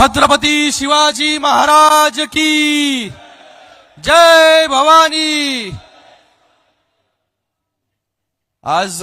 छत्रपती शिवाजी महाराज की जय भवानी. आज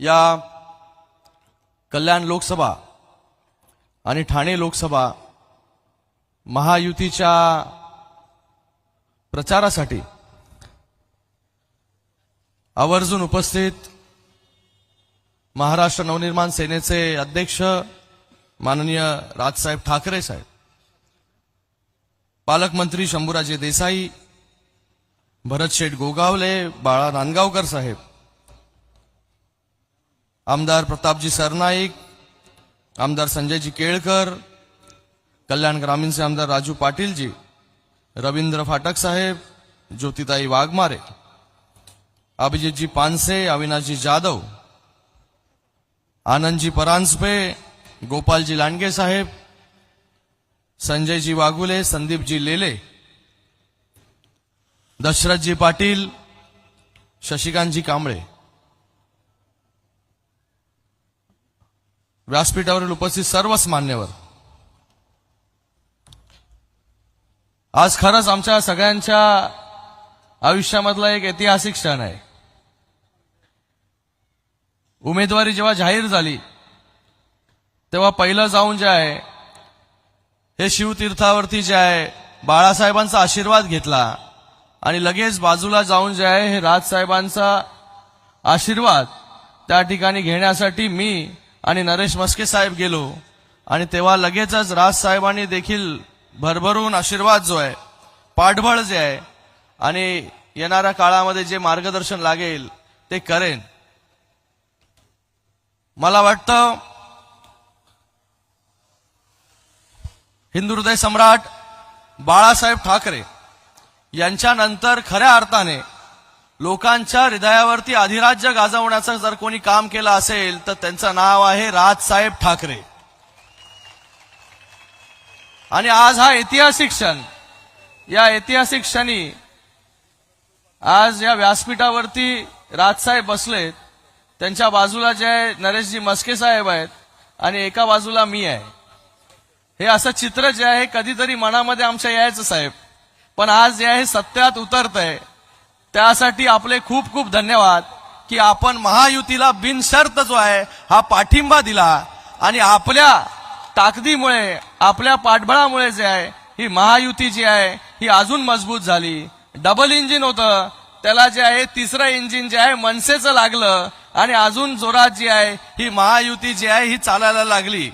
या कल्याण लोकसभा आणि ठाणे लोकसभा महायुतीच्या प्रचारासाठी आवर्जून उपस्थित महाराष्ट्र नवनिर्माण सेनेचे अध्यक्ष माननीय राजसाहेब ठाकरे साहेब पालकमंत्री शंभूराजे देसाई भरत शेठ गोगावले बाळा नांदगावकर साहेब आमदार प्रतापजी सरनाईक आमदार संजयजी केळकर कल्याण ग्रामीणचे आमदार राजू पाटीलजी रवींद्र फाटक साहेब ज्योतिताई वाघमारे अभिजितजी पानसे अविनाशजी जाधव आनंदजी परांजपे गोपालजी लांडगे साहेब संजयजी वाघुले संदीपजी लेले दशरथजी पाटील शशिकांतजी कांबळे. व्यासपीठावरील उपस्थित सर्वच मान्यवर. आज खरंच आमच्या सगळ्यांच्या आयुष्यामधला एक ऐतिहासिक क्षण आहे. उमेदवारी जेव्हा जाहीर झाली तेव्हा पहिलं जाऊन जे आहे हे शिवतीर्थावरती जे आहे बाळासाहेबांचा आशीर्वाद घेतला आणि लगेच बाजूला जाऊन जे आहे हे राजसाहेबांचा आशीर्वाद त्या ठिकाणी घेण्यासाठी मी आणि नरेश मस्के साहेब गेलो. आणि तेव्हा लगेचच राजसाहेबांनी देखील भरभरून आशीर्वाद जो आहे पाठबळ जे आहे आणि येणाऱ्या काळामध्ये जे मार्गदर्शन लागेल ते करेन. मला वाटतं हिंदू हृदय सम्राट बाळासाहेब ठाकरे यांच्यानंतर खऱ्या अर्थाने लोकांच्या हृदयावरती अधिराज्य गाजवण्याचं जर कोणी काम केलं असेल तर त्यांचं नाव आहे राजसाहेब ठाकरे. आणि आज हा ऐतिहासिक क्षण. या ऐतिहासिक क्षणी आज या व्यासपीठावरती राजसाहेब बसलेत. त्यांच्या बाजूला जे आहे नरेशजी मस्के साहेब आहेत आणि एका बाजूला मी आहे. हे असं चित्र जे आहे कधीतरी मनामध्ये आमच्या यायचं साहेब. पण आज जे आहे सत्यात उतरत आहे. त्यासाठी आपले खूप खूप धन्यवाद की आपण महायुतीला बिनशर्त जो आहे हा पाठिंबा दिला. आणि आपल्या ताकदीमुळे आपल्या पाठबळामुळे जे आहे ही महायुती जी आहे ही अजून मजबूत झाली. डबल इंजिन होतं त्याला जे आहे तिसरं इंजिन जे आहे मनसेचं लागलं आणि अजून जोरात जी आहे ही महायुती जी आहे ही चालायला लागली.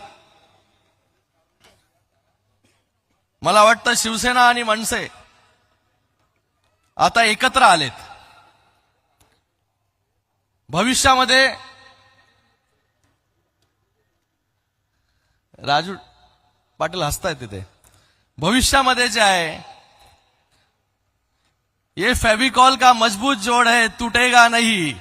मला वाटतं शिवसेना आणि मनसे आता एकत्र आलेत. भविष्यामध्ये राजू पाटील हसतायत तिथे. भविष्यामध्ये जे आहे ये फेविकॉल का मजबूत जोड़ है टूटेगा नहीं।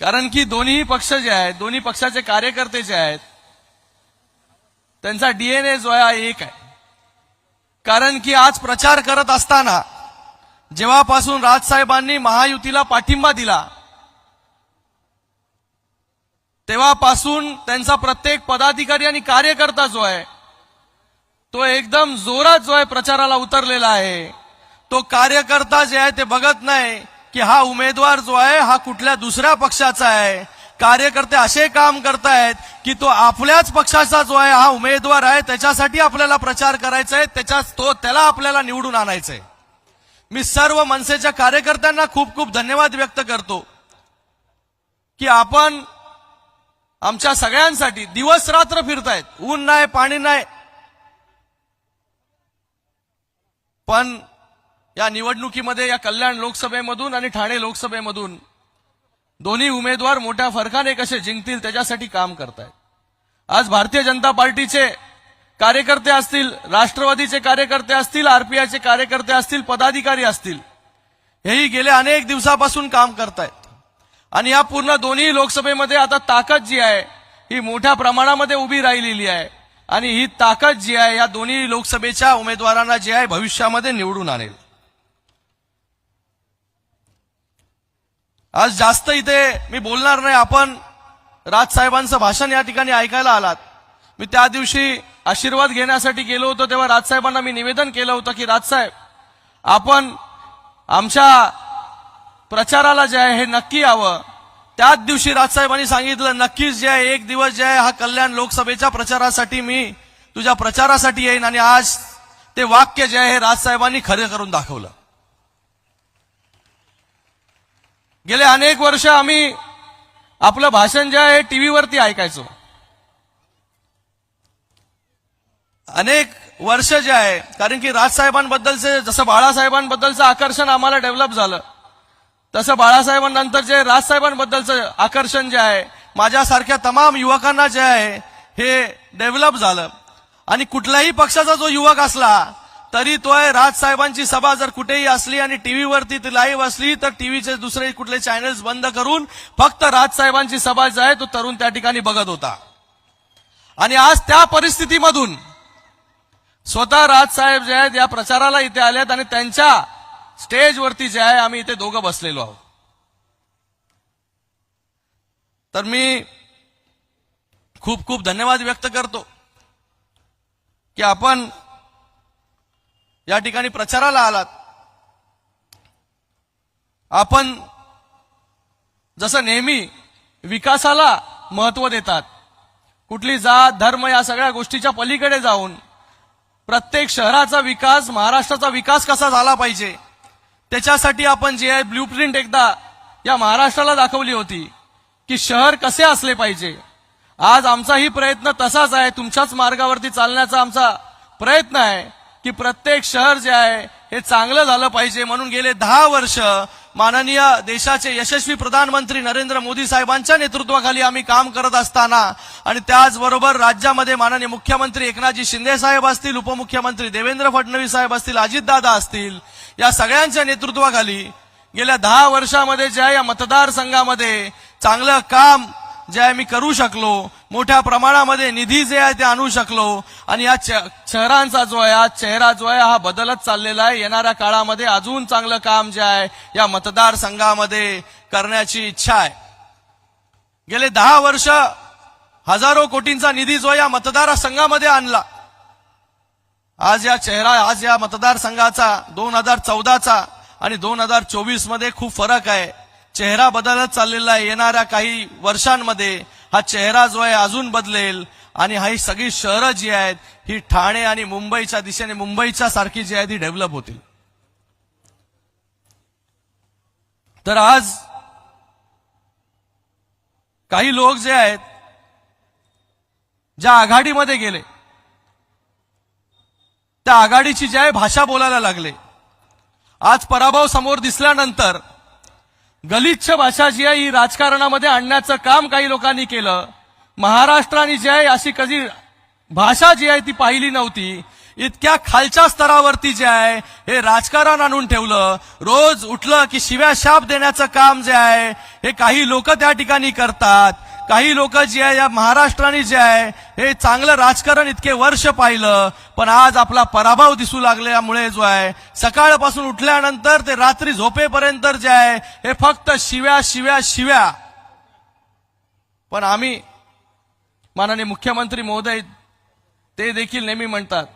कारण की दोन्ही पक्ष जे आहेत दोन्ही पक्षाचे कार्यकर्ते जे आहेत त्यांचा डीएनए जो आहे हा एक आहे. कारण की आज प्रचार करत असताना जेव्हापासून राजसाहेबांनी महायुतीला पाठिंबा दिला तेव्हापासून त्यांचा प्रत्येक पदाधिकारी आणि कार्यकर्ता जो आहे तो एकदम जोरात जो आहे प्रचाराला उतरलेला आहे. तो कार्यकर्ता जे आहे ते बघत नाही की हा उमेदवार जो आहे हा कुठल्या दुसऱ्या पक्षाचा आहे. कार्यकर्ते असे काम करतायत की तो आपल्याच पक्षाचा जो आहे हा उमेदवार आहे त्याच्यासाठी आपल्याला प्रचार करायचा आहे त्याच्या तो त्याला आपल्याला निवडून आणायचंय. मी सर्व मनसेच्या कार्यकर्त्यांना खूप खूप धन्यवाद व्यक्त करतो की आपण आमच्या सगळ्यांसाठी दिवस रात्र फिरतायत. ऊन नाही पाणी नाही पण या निवडणुकीमध्ये या कल्याण लोकसभेमधून आणि ठाणे लोकसभेमधून दोन्ही उमेदवार मोठ्या फरकाने कसे जिंकतील त्याच्यासाठी काम करतायत. आज भारतीय जनता पार्टीचे कार्यकर्ते असतील राष्ट्रवादीचे कार्यकर्ते असतील आरपीआयचे कार्यकर्ते असतील पदाधिकारी असतील हेही गेल्या अनेक दिवसापासून काम करतायत. आणि या पूर्ण दोन्ही लोकसभेमध्ये आता ताकद जी आहे ही मोठ्या प्रमाणामध्ये उभी राहिलेली आहे. आणि ही ताकद जी आहे या दोन्ही लोकसभेच्या उमेदवारांना जी आहे भविष्यामध्ये निवडून आणेल. आज जास्त इथे मी बोलणार नाही आपण राजसाहेबांचं भाषण या ठिकाणी ऐकायला आलात. मी त्या दिवशी आशीर्वाद घेण्यासाठी गेलो होतो तेव्हा राजसाहेबांना मी निवेदन केलं होतं की राजसाहेब आपण आमच्या प्रचाराला जे आहे हे नक्की यावं. त्याच दिवशी राजसाहेबांनी सांगितलं नक्कीच जे आहे एक दिवस जे आहे हा कल्याण लोकसभेच्या प्रचारासाठी मी तुझ्या प्रचारासाठी येईन आणि आज ते वाक्य जे आहे हे राजसाहेबांनी खरे करून दाखवलं. गेले अनेक वर्ष आम्ही आपलं भाषण जे आहे टीव्हीवरती ऐकायचो. अनेक वर्ष जे आहे कारण की राजसाहेबांबद्दलचे जसं बाळासाहेबांबद्दलचं आकर्षण आम्हाला डेव्हलप झालं. तसं बाळासाहेबांनंतर जे राजसाहेबांबद्दलचं आकर्षण जे आहे माझ्यासारख्या तमाम युवकांना जे आहे हे डेव्हलप झालं. आणि कुठल्याही पक्षाचा जो युवक असला तरी तो आहे राजसाहेबांची सभा जर कुठेही असली आणि टीव्हीवरती ती लाईव्ह असली तर टीव्हीचे दुसरे कुठले चॅनल्स बंद करून फक्त राजसाहेबांची सभा जी आहे तो तरुण त्या ठिकाणी बघत होता. आणि आज त्या परिस्थितीमधून स्वतः राजसाहेब जे आहेत या प्रचाराला इथे आलेत आणि त्यांच्या स्टेजवरती जे आहे आम्ही इथे दोघं बसलेलो आहोत. तर मी खूप खूप धन्यवाद व्यक्त करतो की आपण या ठिकाणी प्रचाराला आलात. आपण जसं नेहमी विकासाला महत्त्व देतात कुठली जात धर्म या सगळ्या गोष्टीच्या पलीकडे जाऊन प्रत्येक शहराचा विकास महाराष्ट्राचा विकास कसा झाला पाहिजे त्याच्यासाठी आपण जे आहे ब्ल्यूप्रिंट एकदा या महाराष्ट्राला दाखवली होती की शहर कसे असले पाहिजे. आज आमचाही प्रयत्न तसाच आहे तुमच्याच मार्गावरती चालण्याचा आमचा प्रयत्न आहे की प्रत्येक शहर जे आहे हे चांगलं झालं पाहिजे म्हणून गेले दहा वर्ष माननीय देशाचे यशस्वी प्रधानमंत्री नरेंद्र मोदी साहेबांच्या नेतृत्वाखाली आम्ही काम करत असताना आणि त्याचबरोबर राज्यामध्ये माननीय मुख्यमंत्री एकनाथजी शिंदे साहेब असतील उपमुख्यमंत्री देवेंद्र फडणवीस साहेब असतील अजितदादा असतील या सगळ्यांच्या नेतृत्वाखाली गेल्या दहा वर्षामध्ये जे आहे या मतदारसंघामध्ये चांगलं काम जे आहे मी करू शकलो मोठ्या प्रमाणामध्ये निधी जे आहे ते आणू शकलो आणि या शहरांचा जो आहे हा चेहरा जो आहे हा बदलत चाललेला आहे. येणाऱ्या काळामध्ये अजून चांगलं काम जे आहे या मतदारसंघामध्ये करण्याची इच्छा आहे. गेले दहा वर्ष हजारो कोटींचा निधी जो या मतदारसंघामध्ये आणला. आज या चेहरा आज या मतदारसंघाचा दोन हजार चौदाचा आणि दोन हजार चोवीसमध्ये खूप फरक आहे. चेहरा बदलत चाललेला आहे. येणाऱ्या काही वर्षांमध्ये हा चेहरा जो आहे अजून बदलेल आणि हा ही सगळी शहरं जी आहेत ही ठाणे आणि मुंबईच्या दिशेने मुंबईच्या सारखी जी आहे ती डेव्हलप होतील. तर आज काही लोक जे आहेत ज्या आघाडीमध्ये गेले त्या आघाडीची जी आहे भाषा बोलायला लागले. आज पराभव समोर दिसल्यानंतर गलिच्छ भाषा जी आहे ही राजकारणामध्ये आणण्याचं काम काही लोकांनी केलं. महाराष्ट्राने जी आहे अशी कधी भाषा जी आहे ती पाहिली नव्हती. इतक्या खालच्या स्तरावरती जे आहे हे राजकारण आणून ठेवलं. रोज उठलं की शिव्या शाप देण्याचं काम जे आहे हे काही लोक त्या ठिकाणी करतात. काही लोक जे आहे या महाराष्ट्राने जे आहे हे चांगलं राजकारण इतके वर्ष पाहिलं पण आज आपला पराभव दिसू लागल्यामुळे जो आहे सकाळपासून उठल्यानंतर ते रात्री झोपेपर्यंत जे आहे हे फक्त शिव्या शिव्या शिव्या. पण आम्ही माननीय मुख्यमंत्री महोदय ते देखील नेहमी म्हणतात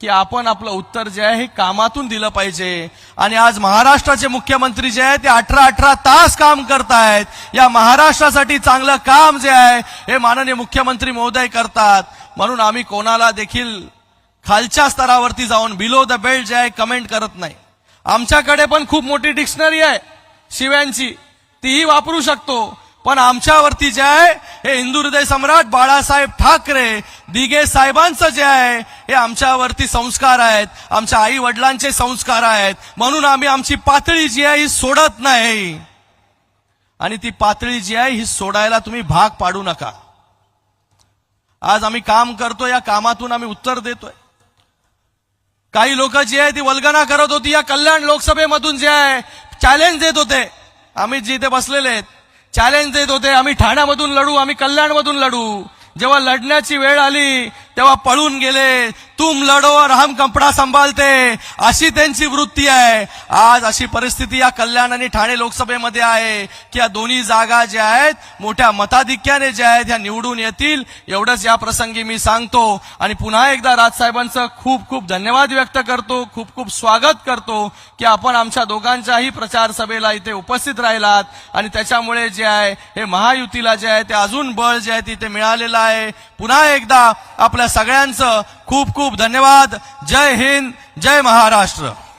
की आपण आपलं उत्तर जे आहे हे कामातून दिलं पाहिजे. आणि आज महाराष्ट्राचे मुख्यमंत्री जे आहे ते अठरा अठरा तास काम करतायत. या महाराष्ट्रासाठी चांगलं काम जे आहे हे माननीय मुख्यमंत्री महोदय करतात. म्हणून आम्ही कोणाला देखील खालच्या स्तरावरती जाऊन बिलो द बेल्ट जे आहे कमेंट करत नाही. आमच्याकडे पण खूप मोठी डिक्शनरी आहे. शिव्यांची. तीही वापरू शकतो. पण आमच्यावरती जे आहे हे हिंदू हृदय सम्राट बाळासाहेब ठाकरे दिगे साहेबांचं जे आहे हे आमच्यावरती संस्कार आहेत आमच्या आई वडिलांचे संस्कार आहेत. म्हणून आम्ही आमची पातळी जी आहे ही सोडत नाही. आणि ती पातळी जी आहे ही सोडायला तुम्ही भाग पाडू नका. आज आम्ही काम करतो या कामातून आम्ही उत्तर देतोय. काही लोक जी आहे ती वल्गना करत होती. या कल्याण लोकसभेमधून जे आहे चॅलेंज देत होते. आम्ही जिथे बसलेले आहेत चॅलेंज देत होते आम्ही ठाण्यामधून लढू आम्ही कल्याणमधून लढू. जेव्हा लढण्याची वेळ आली तेव्हा पळून गेले. तुम लढो और हम कंपडा सांभाळते अशी त्यांची वृत्ती आहे. आज अशी परिस्थिती या कल्याण आणि ठाणे लोकसभेमध्ये आहे की या दोन्ही जागा ज्या आहेत मोठ्या मताधिक्याने ज्या आहेत ह्या निवडून येतील. एवढंच या प्रसंगी मी सांगतो. आणि पुन्हा एकदा राजसाहेबांचं खूप खूप धन्यवाद व्यक्त करतो. खूप खूप स्वागत करतो की आपण आमच्या दोघांच्याही प्रचार सभेला इथे उपस्थित राहिलात. आणि त्याच्यामुळे जे आहे हे महायुतीला जे आहे ते अजून बळ जे आहे तिथे मिळालेलं आहे. पुन्हा एकदा आपल्या सगळ्यांचं खूप खूप धन्यवाद. जय हिंद जय महाराष्ट्र.